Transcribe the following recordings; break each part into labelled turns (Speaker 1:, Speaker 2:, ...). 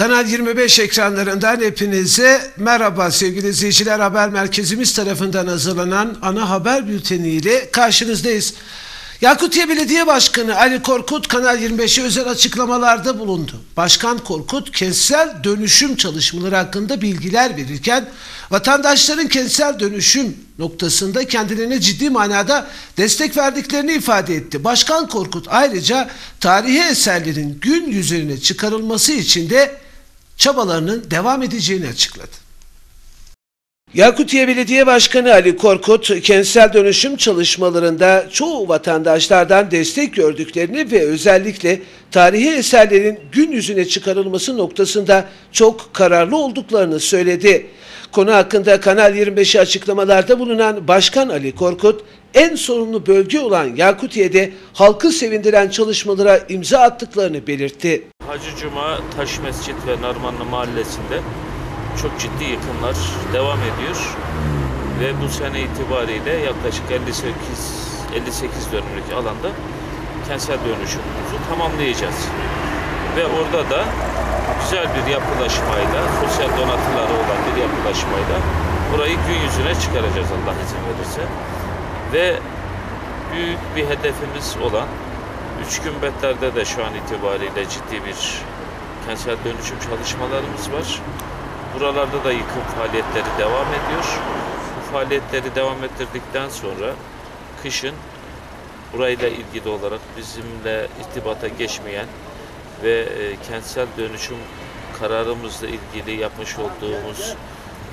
Speaker 1: Kanal 25 ekranlarından hepinize merhaba sevgili izleyiciler. Haber merkezimiz tarafından hazırlanan ana haber bülteniyle karşınızdayız. Yakutiye Belediye Başkanı Ali Korkut Kanal 25'e özel açıklamalarda bulundu. Başkan Korkut kentsel dönüşüm çalışmaları hakkında bilgiler verirken vatandaşların kentsel dönüşüm noktasında kendilerine ciddi manada destek verdiklerini ifade etti. Başkan Korkut ayrıca tarihi eserlerin gün yüzüne çıkarılması için de çabalarının devam edeceğini açıkladı. Yakutiye Belediye Başkanı Ali Korkut, kentsel dönüşüm çalışmalarında çoğu vatandaşlardan destek gördüklerini ve özellikle tarihi eserlerin gün yüzüne çıkarılması noktasında çok kararlı olduklarını söyledi. Konu hakkında Kanal 25'e açıklamalarda bulunan Başkan Ali Korkut, en sorunlu bölge olan Yakutiye'de halkı sevindiren çalışmalara imza attıklarını belirtti.
Speaker 2: Hacı Cuma Taş Mescit ve Narmanlı Mahallesi'nde çok ciddi yıkımlar devam ediyor. Ve bu sene itibariyle yaklaşık 58, 58 dönümlük alanda kentsel dönüşümümüzü tamamlayacağız. Ve orada da güzel bir yapılaşmayla, sosyal donatıları olan bir yapılaşmayla burayı gün yüzüne çıkaracağız Allah izin verirse. Ve büyük bir hedefimiz olan üç gümbetlerde de şu an itibariyle ciddi bir kentsel dönüşüm çalışmalarımız var. Buralarda da yıkım faaliyetleri devam ediyor. Bu faaliyetleri devam ettirdikten sonra kışın burayla ilgili olarak bizimle irtibata geçmeyen ve e, kentsel dönüşüm kararımızla ilgili yapmış olduğumuz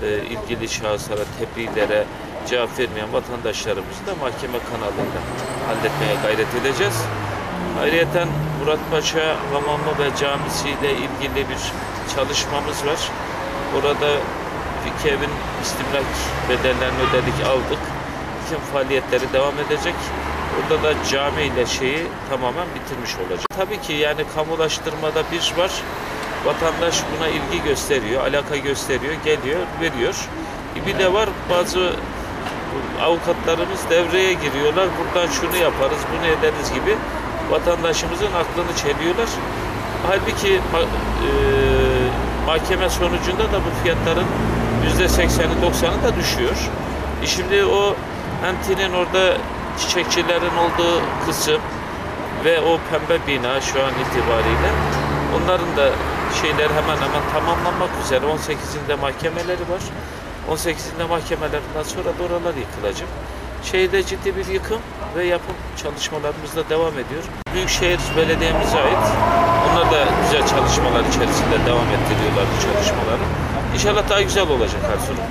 Speaker 2: e, ilgili şahıslara, tebliğlere cevap vermeyen vatandaşlarımızı da mahkeme kanalında halletmeye gayret edeceğiz. Ayrıca Murat Paşa Hamamı ve Camisi ile ilgili bir çalışmamız var. Orada iki evin istimlak bedellerini ödedik aldık. Bütün faaliyetleri devam edecek. Orada da cami ile şeyi tamamen bitirmiş olacak. Tabii ki yani kamulaştırmada bir var. Vatandaş buna ilgi gösteriyor, alaka gösteriyor, geliyor, veriyor. Bir de var bazı avukatlarımız devreye giriyorlar. Buradan şunu yaparız, bunu ederiz gibi vatandaşımızın aklını çeliyorlar. Halbuki e, mahkeme sonucunda da bu fiyatların yüzde sekseni doksanı da düşüyor. E şimdi o Antin'in orada çiçekçilerin olduğu kısım ve o pembe bina şu an itibariyle onların da şeyler hemen hemen tamamlanmak üzere. 18'inde mahkemeleri var. 18'inde mahkemelerinden sonra da oralar yıkılacak. Şehirde ciddi bir yıkım ve yapım çalışmalarımız da devam ediyor. Büyükşehir Belediye'mize ait. Onlar da güzel çalışmalar içerisinde devam ettiriyorlar bu çalışmaları. İnşallah daha güzel olacak Erzurum.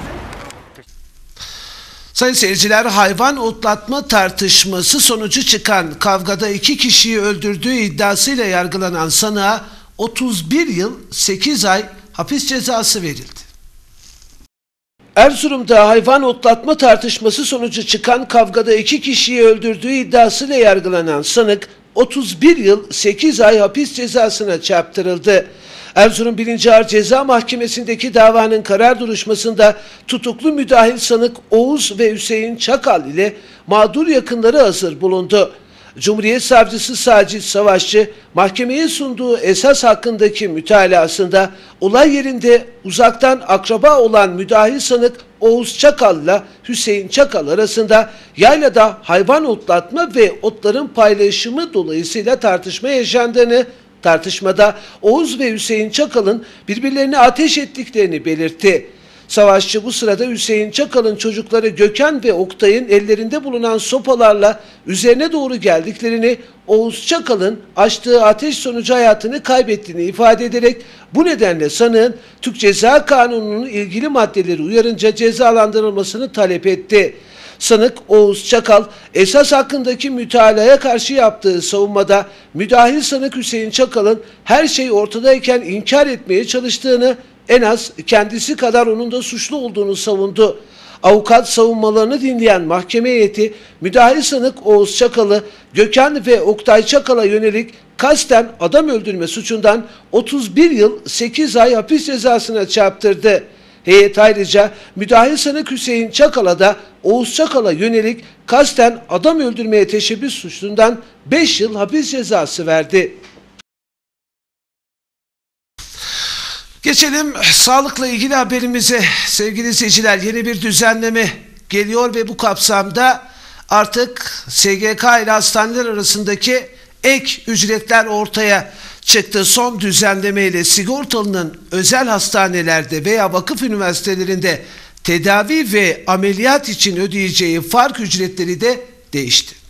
Speaker 1: Sayın seyirciler hayvan otlatma tartışması sonucu çıkan kavgada iki kişiyi öldürdüğü iddiasıyla yargılanan sanığa 31 yıl 8 ay hapis cezası verildi. Erzurum'da hayvan otlatma tartışması sonucu çıkan kavgada iki kişiyi öldürdüğü iddiasıyla yargılanan sanık 31 yıl 8 ay hapis cezasına çarptırıldı. Erzurum 1. Ağır Ceza Mahkemesi'ndeki davanın karar duruşmasında tutuklu müdahil sanık Oğuz ve Hüseyin Çakal ile mağdur yakınları hazır bulundu. Cumhuriyet Savcısı Sacit Savaşçı mahkemeye sunduğu esas hakkındaki mütalasında olay yerinde uzaktan akraba olan müdahil sanık Oğuz Çakal ile Hüseyin Çakal arasında yaylada hayvan otlatma ve otların paylaşımı dolayısıyla tartışma yaşandığını tartışmada Oğuz ve Hüseyin Çakal'ın birbirlerine ateş ettiklerini belirtti. Savaşçı bu sırada Hüseyin Çakal'ın çocukları Gökhan ve Oktay'ın ellerinde bulunan sopalarla üzerine doğru geldiklerini, Oğuz Çakal'ın açtığı ateş sonucu hayatını kaybettiğini ifade ederek bu nedenle sanığın Türk Ceza Kanunu'nun ilgili maddeleri uyarınca cezalandırılmasını talep etti. Sanık Oğuz Çakal esas hakkındaki mütalaya karşı yaptığı savunmada müdahil sanık Hüseyin Çakal'ın her şey ortadayken inkar etmeye çalıştığını en az kendisi kadar onun da suçlu olduğunu savundu. Avukat savunmalarını dinleyen mahkeme heyeti müdahil sanık Oğuz Çakal'ı Gökhan ve Oktay Çakal'a yönelik kasten adam öldürme suçundan 31 yıl 8 ay hapis cezasına çarptırdı. Heyet ayrıca müdahil sanık Hüseyin Çakal'a da Oğuz Çakal'a yönelik kasten adam öldürmeye teşebbüs suçundan 5 yıl hapis cezası verdi. Geçelim sağlıkla ilgili haberimize sevgili izleyiciler yeni bir düzenleme geliyor ve bu kapsamda artık SGK ile hastaneler arasındaki ek ücretler ortaya çıktı. Son düzenleme ile sigortalının özel hastanelerde veya vakıf üniversitelerinde tedavi ve ameliyat için ödeyeceği fark ücretleri de değişti.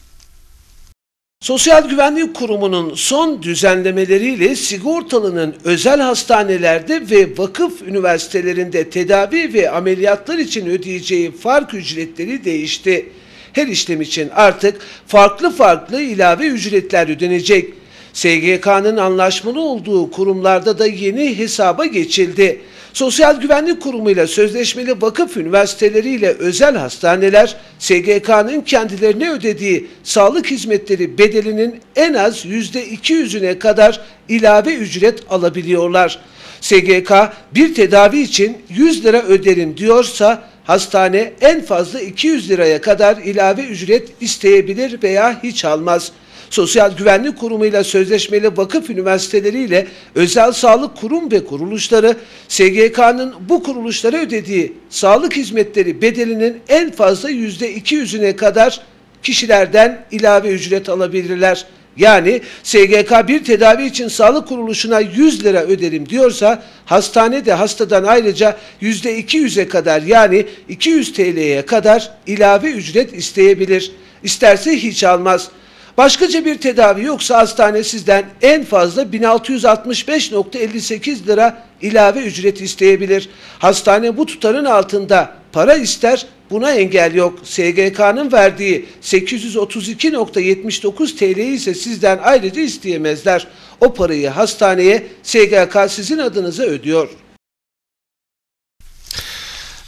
Speaker 1: Sosyal Güvenlik Kurumu'nun son düzenlemeleriyle sigortalının özel hastanelerde ve vakıf üniversitelerinde tedavi ve ameliyatlar için ödeyeceği fark ücretleri değişti. Her işlem için artık farklı farklı ilave ücretler ödenecek. SGK'nın anlaşmalı olduğu kurumlarda da yeni hesaba geçildi. Sosyal Güvenlik Kurumu ile sözleşmeli vakıf üniversiteleri ile özel hastaneler SGK'nın kendilerine ödediği sağlık hizmetleri bedelinin en az %200'üne kadar ilave ücret alabiliyorlar. SGK bir tedavi için 100 lira öderim diyorsa hastane en fazla 200 liraya kadar ilave ücret isteyebilir veya hiç almaz. Sosyal Güvenlik Kurumu ile sözleşmeli vakıf üniversiteleri ile özel sağlık kurum ve kuruluşları SGK'nın bu kuruluşlara ödediği sağlık hizmetleri bedelinin en fazla %200'üne kadar kişilerden ilave ücret alabilirler. Yani SGK bir tedavi için sağlık kuruluşuna 100 lira öderim diyorsa hastane de hastadan ayrıca %200'e kadar yani 200 TL'ye kadar ilave ücret isteyebilir. İsterse hiç almaz. Başkaca bir tedavi yoksa hastane sizden en fazla 1665.58 lira ilave ücret isteyebilir. Hastane bu tutarın altında para ister buna engel yok. SGK'nın verdiği 832.79 TL ise sizden ayrıca isteyemezler. O parayı hastaneye SGK sizin adınıza ödüyor.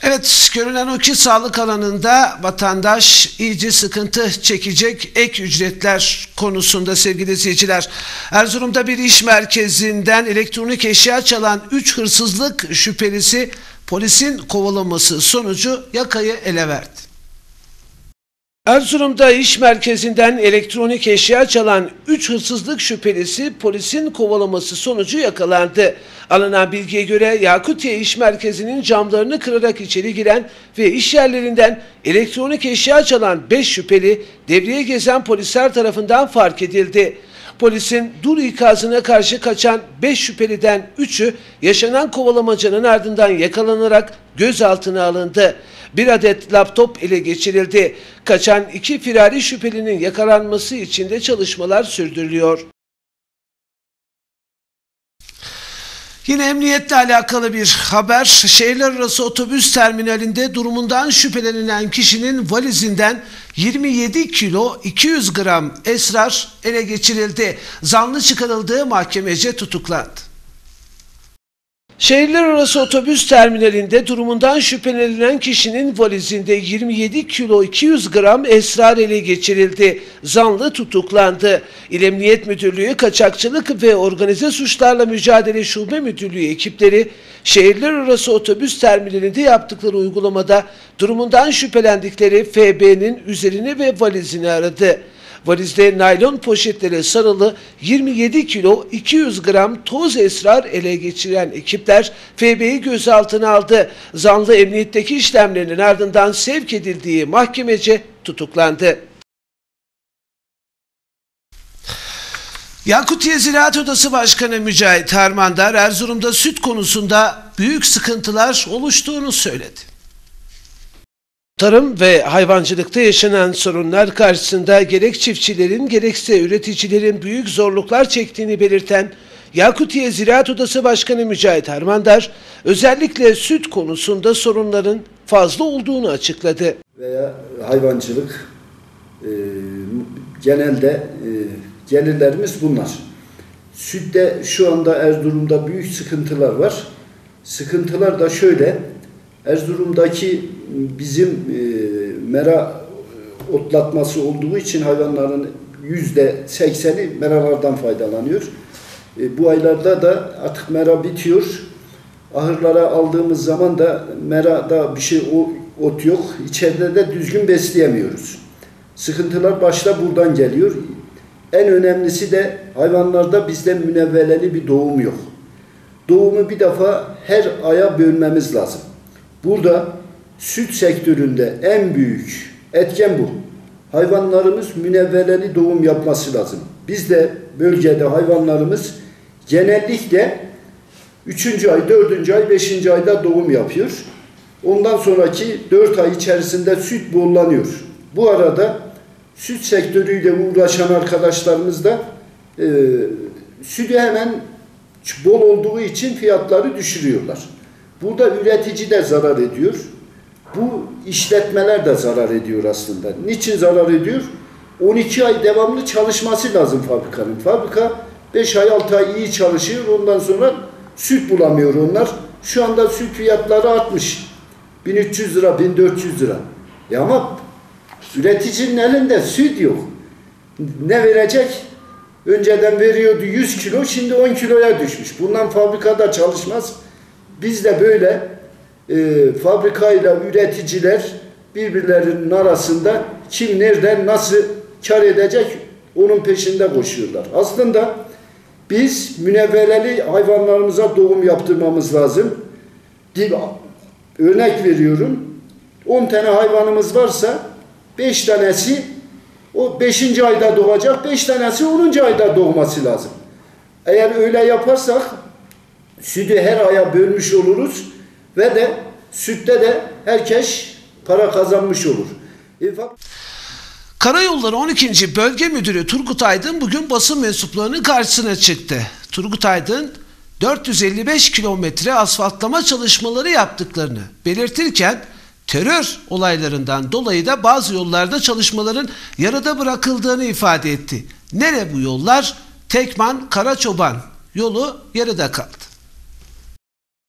Speaker 1: Evet, görünen o ki sağlık alanında vatandaş iyice sıkıntı çekecek ek ücretler konusunda sevgili izleyiciler. Erzurum'da bir iş merkezinden elektronik eşya çalan 3 hırsızlık şüphelisi polisin kovalaması sonucu yakayı ele verdi. Erzurum'da iş merkezinden elektronik eşya çalan 3 hırsızlık şüphelisi polisin kovalaması sonucu yakalandı. Alınan bilgiye göre Yakutiye İş Merkezi'nin camlarını kırarak içeri giren ve iş yerlerinden elektronik eşya çalan 5 şüpheli devreye gezen polisler tarafından fark edildi. Polisin dur ikazına karşı kaçan 5 şüpheliden 3'ü yaşanan kovalamacanın ardından yakalanarak gözaltına alındı. Bir adet laptop ele geçirildi. Kaçan iki firari şüphelinin yakalanması için de çalışmalar sürdürülüyor. Yine emniyetle alakalı bir haber. Şehirler arası otobüs terminalinde durumundan şüphelenilen kişinin valizinden 27 kilo 200 gram esrar ele geçirildi. Zanlı çıkarıldığı mahkemece tutuklandı. Şehirler arası otobüs terminalinde durumundan şüphelenilen kişinin valizinde 27 kilo 200 gram esrar ele geçirildi. Zanlı tutuklandı. İl Emniyet Müdürlüğü Kaçakçılık ve Organize Suçlarla Mücadele Şube Müdürlüğü ekipleri şehirler arası otobüs terminalinde yaptıkları uygulamada durumundan şüphelendikleri FB'nin üzerini ve valizini aradı. Valizde naylon poşetlere sarılı 27 kilo 200 gram toz esrar ele geçiren ekipler FB'yi gözaltına aldı. Zanlı emniyetteki işlemlerinin ardından sevk edildiği mahkemece tutuklandı. Yakutiye Ziraat Odası Başkanı Mücahit Harmandar Erzurum'da süt konusunda büyük sıkıntılar oluştuğunu söyledi. Tarım ve hayvancılıkta yaşanan sorunlar karşısında gerek çiftçilerin gerekse üreticilerin büyük zorluklar çektiğini belirten Yakutiye Ziraat Odası Başkanı Mücahit Harmandar, özellikle süt konusunda sorunların fazla olduğunu açıkladı.
Speaker 3: Veya hayvancılık e, genelde e, gelirlerimiz bunlar. Sütte şu anda Erzurum'da büyük sıkıntılar var. Sıkıntılar da şöyle, Erzurum'daki bizim e, mera otlatması olduğu için hayvanların yüzde sekseni meralardan faydalanıyor. E, bu aylarda da artık mera bitiyor. Ahırlara aldığımız zaman da merada bir şey ot yok. İçeride de düzgün besleyemiyoruz. Sıkıntılar başta buradan geliyor. En önemlisi de hayvanlarda bizde münevveleli bir doğum yok. doğumu bir defa her aya bölmemiz lazım. Burada süt sektöründe en büyük etken bu. Hayvanlarımız münevveleli doğum yapması lazım. Biz de bölgede hayvanlarımız genellikle 3. ay, 4. ay, 5. ayda doğum yapıyor. Ondan sonraki 4 ay içerisinde süt bollanıyor. Bu arada süt sektörüyle uğraşan arkadaşlarımız da e, sütü hemen bol olduğu için fiyatları düşürüyorlar. Burada üretici de zarar ediyor. Bu işletmeler de zarar ediyor aslında. Niçin zarar ediyor? 12 ay devamlı çalışması lazım fabrikanın. Fabrika 5 ay 6 ay iyi çalışıyor. Ondan sonra süt bulamıyor onlar. Şu anda süt fiyatları artmış. 1300 lira, 1400 lira. Ya ama üreticinin elinde süt yok. Ne verecek? Önceden veriyordu 100 kilo, şimdi 10 kiloya düşmüş. Bundan fabrikada çalışmaz. Biz de böyle e, fabrikayla üreticiler birbirlerinin arasında kim nereden nasıl kar edecek onun peşinde koşuyorlar. Aslında biz münevveleli hayvanlarımıza doğum yaptırmamız lazım. Örnek veriyorum. 10 tane hayvanımız varsa 5 tanesi o 5. ayda doğacak, 5 tanesi 10. ayda doğması lazım. Eğer öyle yaparsak sütü her aya bölmüş oluruz ve de sütte de herkes para kazanmış olur. E,
Speaker 1: Karayolları 12. Bölge Müdürü Turgut Aydın bugün basın mensuplarının karşısına çıktı. Turgut Aydın 455 kilometre asfaltlama çalışmaları yaptıklarını belirtirken terör olaylarından dolayı da bazı yollarda çalışmaların yarıda bırakıldığını ifade etti. Nere bu yollar? Tekman Karaçoban yolu yarıda kaldı.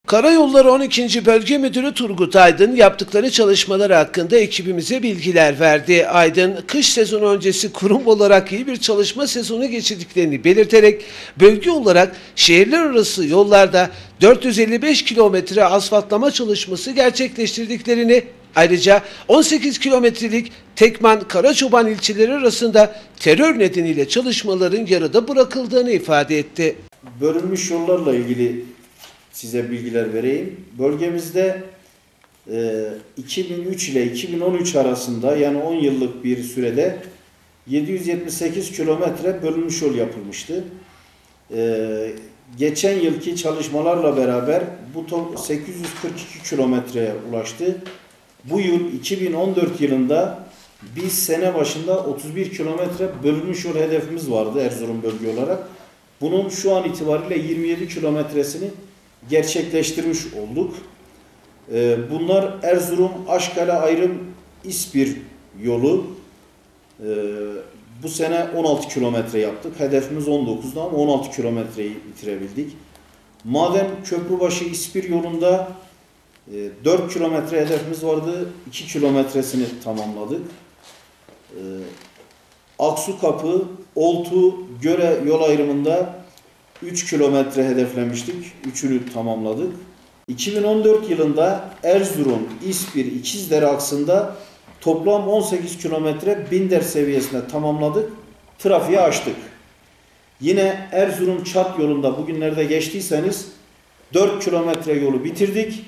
Speaker 1: Karayolları 12. Bölge Müdürü Turgut Aydın yaptıkları çalışmalar hakkında ekibimize bilgiler verdi. Aydın, kış sezonu öncesi kurum olarak iyi bir çalışma sezonu geçirdiklerini belirterek bölge olarak şehirler arası yollarda 455 kilometre asfaltlama çalışması gerçekleştirdiklerini Ayrıca 18 kilometrelik Tekman Karaçoban ilçeleri arasında terör nedeniyle çalışmaların yarıda bırakıldığını ifade etti.
Speaker 4: Bölünmüş yollarla ilgili size bilgiler vereyim. Bölgemizde e, 2003 ile 2013 arasında yani 10 yıllık bir sürede 778 kilometre bölünmüş yol yapılmıştı. E, geçen yılki çalışmalarla beraber bu 842 kilometreye ulaştı. Bu yıl 2014 yılında biz sene başında 31 kilometre bölünmüş yol hedefimiz vardı Erzurum bölge olarak. Bunun şu an itibariyle 27 kilometresini gerçekleştirmiş olduk. Ee, bunlar Erzurum Aşkale ayrım İspir yolu. Ee, bu sene 16 kilometre yaptık. Hedefimiz 19'da ama 16 kilometreyi bitirebildik. Maden Köprübaşı İspir yolunda 4 ee, kilometre hedefimiz vardı. 2 kilometresini tamamladık. Ee, Aksu Kapı, Oltu, Göre yol ayrımında 3 kilometre hedeflemiştik. Üçünü tamamladık. 2014 yılında Erzurum, İspir, İkizdere aksında toplam 18 kilometre Binder seviyesinde tamamladık. Trafiği açtık. Yine Erzurum Çat yolunda bugünlerde geçtiyseniz 4 kilometre yolu bitirdik.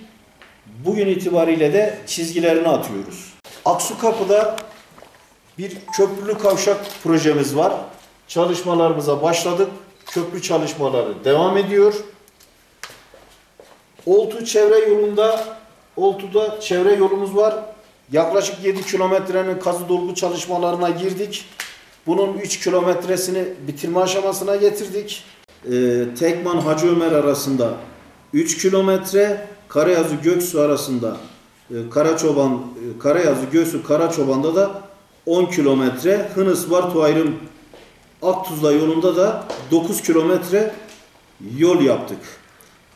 Speaker 4: Bugün itibariyle de çizgilerini atıyoruz. Aksu Kapı'da bir köprülü kavşak projemiz var. Çalışmalarımıza başladık. Köprü çalışmaları devam ediyor. Oltu çevre yolunda Oltu'da çevre yolumuz var. Yaklaşık 7 kilometrenin kazı dolgu çalışmalarına girdik. Bunun 3 kilometresini bitirme aşamasına getirdik. Ee, Tekman Hacı Ömer arasında 3 kilometre, Karayazı Göksu arasında e, Karaçoban e, Karayazı Göksu Karaçoban'da da 10 kilometre Hınıs Vartu ayrım Aktuzla yolunda da 9 kilometre yol yaptık.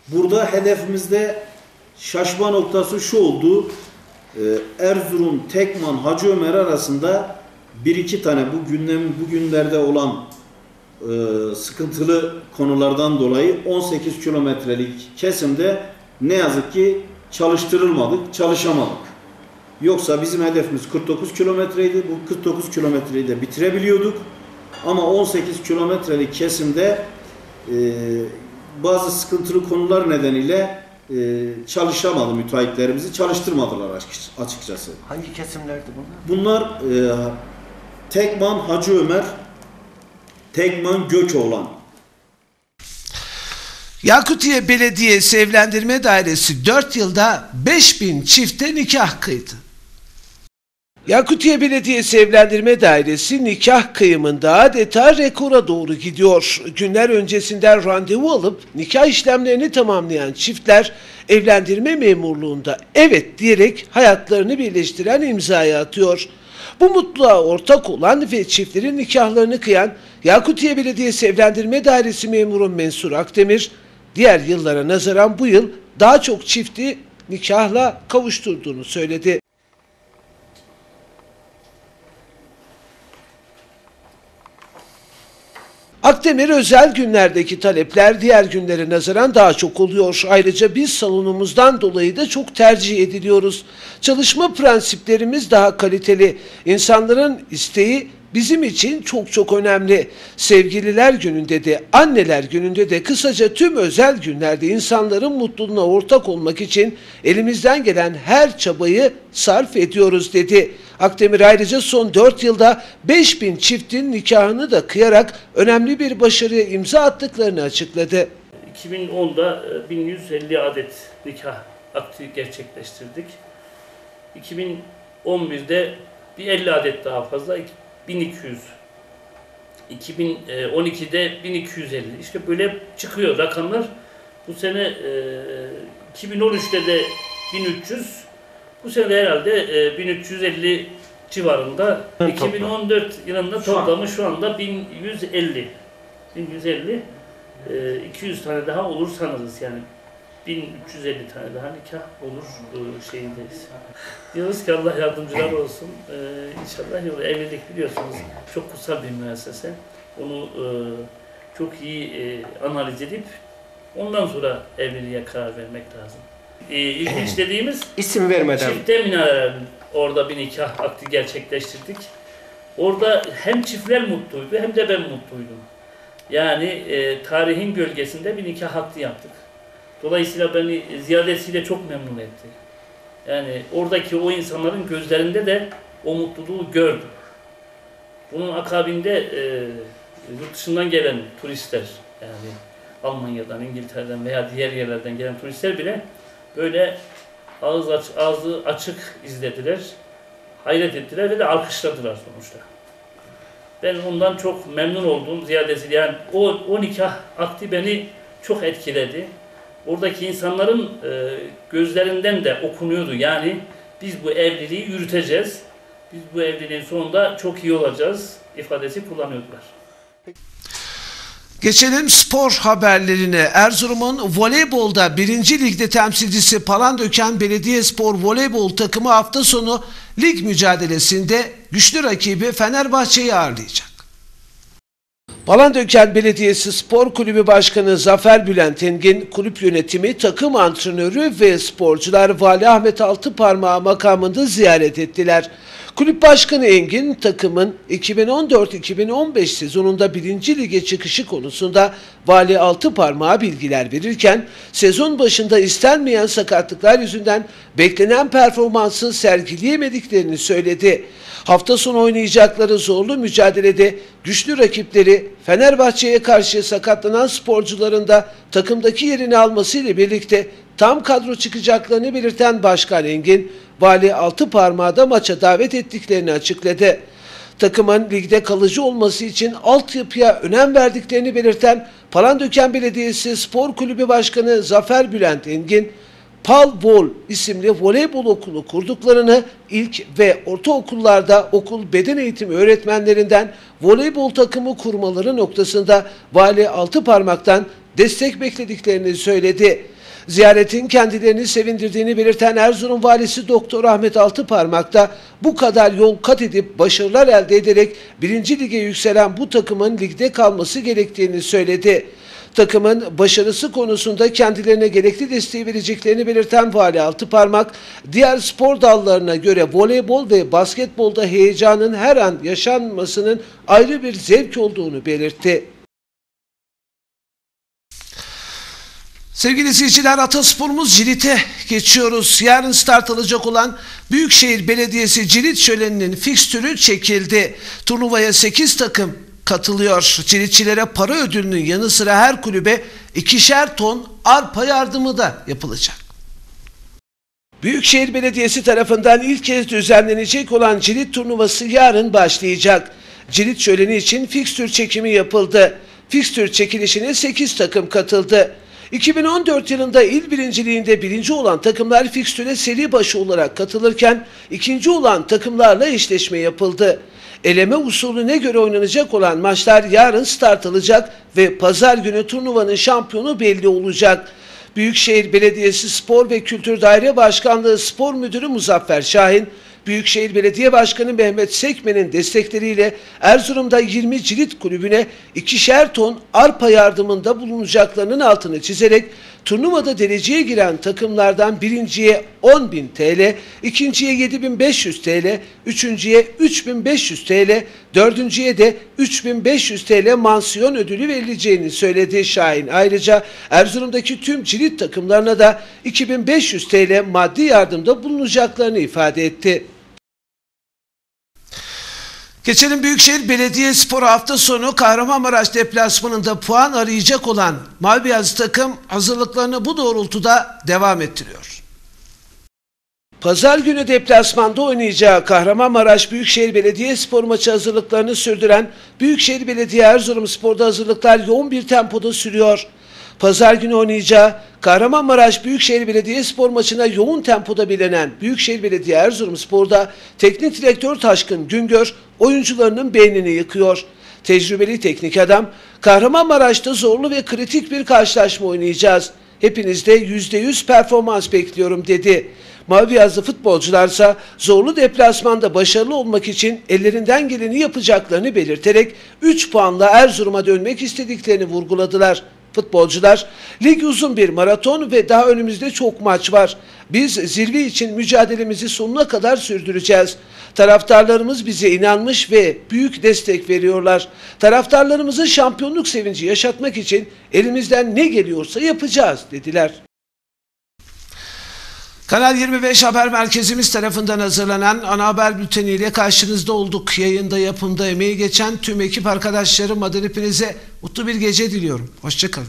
Speaker 4: Burada hedefimizde şaşma noktası şu oldu. E, Erzurum, Tekman, Hacı Ömer arasında bir iki tane bu gündem bugünlerde olan e, sıkıntılı konulardan dolayı 18 kilometrelik kesimde ne yazık ki çalıştırılmadık, çalışamadık. Yoksa bizim hedefimiz 49 kilometreydi. Bu 49 kilometreyi de bitirebiliyorduk. Ama 18 kilometrelik kesimde e, bazı sıkıntılı konular nedeniyle e, çalışamadı müteahhitlerimizi, çalıştırmadılar açık- açıkçası.
Speaker 5: Hangi kesimlerdi bunlar?
Speaker 4: Bunlar e, Tekman Hacı Ömer, Tekman Gökoğlan.
Speaker 1: Yakutiye Belediyesi Evlendirme Dairesi 4 yılda 5000 çifte nikah kıydı. Yakutiye Belediyesi Evlendirme Dairesi nikah kıyımında adeta rekora doğru gidiyor. Günler öncesinden randevu alıp nikah işlemlerini tamamlayan çiftler evlendirme memurluğunda evet diyerek hayatlarını birleştiren imzayı atıyor. Bu mutluluğa ortak olan ve çiftlerin nikahlarını kıyan Yakutiye Belediyesi Evlendirme Dairesi memuru Mensur Akdemir, diğer yıllara nazaran bu yıl daha çok çifti nikahla kavuşturduğunu söyledi. Akdemir özel günlerdeki talepler diğer günlere nazaran daha çok oluyor. Ayrıca biz salonumuzdan dolayı da çok tercih ediliyoruz. Çalışma prensiplerimiz daha kaliteli. İnsanların isteği bizim için çok çok önemli. Sevgililer gününde de, anneler gününde de kısaca tüm özel günlerde insanların mutluluğuna ortak olmak için elimizden gelen her çabayı sarf ediyoruz dedi. Akdemir ayrıca son 4 yılda 5000 çiftin nikahını da kıyarak önemli bir başarıya imza attıklarını açıkladı.
Speaker 6: 2010'da e, 1150 adet nikah akti gerçekleştirdik. 2011'de bir 50 adet daha fazla 1200. 2012'de 1250. İşte böyle çıkıyor rakamlar. Bu sene e, 2013'te de 1300. Bu sene de herhalde e, 1350 civarında.
Speaker 5: Evet,
Speaker 6: 2014 yılında
Speaker 5: Şu an.
Speaker 6: toplamı şu anda 1150. 1150. Ee, 200 tane daha olur sanırız yani 1350 tane daha nikah olur e, şeyindeyiz. Diyoruz ki Allah yardımcılar olsun. Ee, inşallah olur. Evlilik biliyorsunuz çok kutsal bir müessese. Onu e, çok iyi e, analiz edip ondan sonra evliliğe karar vermek lazım. Ee, ilginç dediğimiz
Speaker 5: İsim vermeden.
Speaker 6: Çifte minareler orada bir nikah akdi gerçekleştirdik. Orada hem çiftler mutluydu hem de ben mutluydum. Yani e, tarihin gölgesinde bir nikah akdi yaptık. Dolayısıyla beni ziyadesiyle çok memnun etti. Yani oradaki o insanların gözlerinde de o mutluluğu gördüm. Bunun akabinde e, yurt dışından gelen turistler yani Almanya'dan, İngiltere'den veya diğer yerlerden gelen turistler bile böyle ağız aç, ağzı açık izlediler. Hayret ettiler ve de alkışladılar sonuçta. Ben ondan çok memnun oldum ziyadesiyle. Yani o, o nikah akdi beni çok etkiledi. Oradaki insanların e, gözlerinden de okunuyordu. Yani biz bu evliliği yürüteceğiz. Biz bu evliliğin sonunda çok iyi olacağız ifadesi kullanıyordular.
Speaker 1: Geçelim spor haberlerine. Erzurum'un voleybolda 1. ligde temsilcisi Palandöken Belediyespor voleybol takımı hafta sonu lig mücadelesinde güçlü rakibi Fenerbahçe'yi ağırlayacak. Palandöken Belediyesi Spor Kulübü Başkanı Zafer Bülent Engin, kulüp yönetimi, takım antrenörü ve sporcular Vali Ahmet Altıparmağı makamında ziyaret ettiler. Kulüp Başkanı Engin, takımın 2014-2015 sezonunda 1. lige çıkışı konusunda Vali Altıparmağı bilgiler verirken, sezon başında istenmeyen sakatlıklar yüzünden beklenen performansı sergileyemediklerini söyledi. Hafta sonu oynayacakları zorlu mücadelede güçlü rakipleri Fenerbahçe'ye karşı sakatlanan sporcuların da takımdaki yerini almasıyla birlikte tam kadro çıkacaklarını belirten Başkan Engin, Vali altı parmağı da maça davet ettiklerini açıkladı. Takımın ligde kalıcı olması için altyapıya önem verdiklerini belirten Palandöken Belediyesi Spor Kulübü Başkanı Zafer Bülent Engin, Pal Vol isimli voleybol okulu kurduklarını ilk ve ortaokullarda okul beden eğitimi öğretmenlerinden voleybol takımı kurmaları noktasında Vali Altıparmak'tan destek beklediklerini söyledi. Ziyaretin kendilerini sevindirdiğini belirten Erzurum Valisi Doktor Ahmet Altıparmak da bu kadar yol kat edip başarılar elde ederek birinci lige yükselen bu takımın ligde kalması gerektiğini söyledi. Takımın başarısı konusunda kendilerine gerekli desteği vereceklerini belirten Vali Altıparmak, diğer spor dallarına göre voleybol ve basketbolda heyecanın her an yaşanmasının ayrı bir zevk olduğunu belirtti. Sevgili izleyiciler Atasporumuz Cilit'e geçiyoruz. Yarın start alacak olan Büyükşehir Belediyesi Cilit Şöleni'nin fikstürü çekildi. Turnuvaya 8 takım katılıyor. Cilitçilere para ödülünün yanı sıra her kulübe ikişer ton arpa yardımı da yapılacak. Büyükşehir Belediyesi tarafından ilk kez düzenlenecek olan Cilit turnuvası yarın başlayacak. Cilit şöleni için fikstür çekimi yapıldı. Fikstür çekilişine 8 takım katıldı. 2014 yılında il birinciliğinde birinci olan takımlar fikstüre seri başı olarak katılırken ikinci olan takımlarla eşleşme yapıldı. Eleme usulüne göre oynanacak olan maçlar yarın start alacak ve pazar günü turnuvanın şampiyonu belli olacak. Büyükşehir Belediyesi Spor ve Kültür Daire Başkanlığı Spor Müdürü Muzaffer Şahin, Büyükşehir Belediye Başkanı Mehmet Sekmen'in destekleriyle Erzurum'da 20 cilit kulübüne ikişer ton arpa yardımında bulunacaklarının altını çizerek turnuvada dereceye giren takımlardan birinciye 10.000 TL, ikinciye 7.500 TL, üçüncüye 3.500 TL, dördüncüye de 3.500 TL mansiyon ödülü verileceğini söyledi Şahin. Ayrıca Erzurum'daki tüm cilit takımlarına da 2500 TL maddi yardımda bulunacaklarını ifade etti. Geçelim Büyükşehir Belediyespor hafta sonu Kahramanmaraş deplasmanında puan arayacak olan Mavi Beyaz takım hazırlıklarını bu doğrultuda devam ettiriyor. Pazar günü deplasmanda oynayacağı Kahramanmaraş Büyükşehir Belediyespor maçı hazırlıklarını sürdüren Büyükşehir Belediye Erzurumspor'da hazırlıklar yoğun bir tempoda sürüyor. Pazar günü oynayacağı Kahramanmaraş Büyükşehir Belediyespor maçına yoğun tempoda bilenen Büyükşehir Belediye Erzurumspor'da teknik direktör Taşkın Güngör oyuncularının beynini yıkıyor. Tecrübeli teknik adam Kahramanmaraş'ta zorlu ve kritik bir karşılaşma oynayacağız. Hepinizde %100 performans bekliyorum dedi. Mavi yazlı futbolcularsa zorlu deplasmanda başarılı olmak için ellerinden geleni yapacaklarını belirterek 3 puanla Erzurum'a dönmek istediklerini vurguladılar. Futbolcular, lig uzun bir maraton ve daha önümüzde çok maç var. Biz zirve için mücadelemizi sonuna kadar sürdüreceğiz. Taraftarlarımız bize inanmış ve büyük destek veriyorlar. Taraftarlarımızın şampiyonluk sevinci yaşatmak için elimizden ne geliyorsa yapacağız dediler. Kanal 25 Haber Merkezimiz tarafından hazırlanan ana haber bülteniyle karşınızda olduk. Yayında yapımda emeği geçen tüm ekip arkadaşlarım adına hepinize mutlu bir gece diliyorum. Hoşçakalın.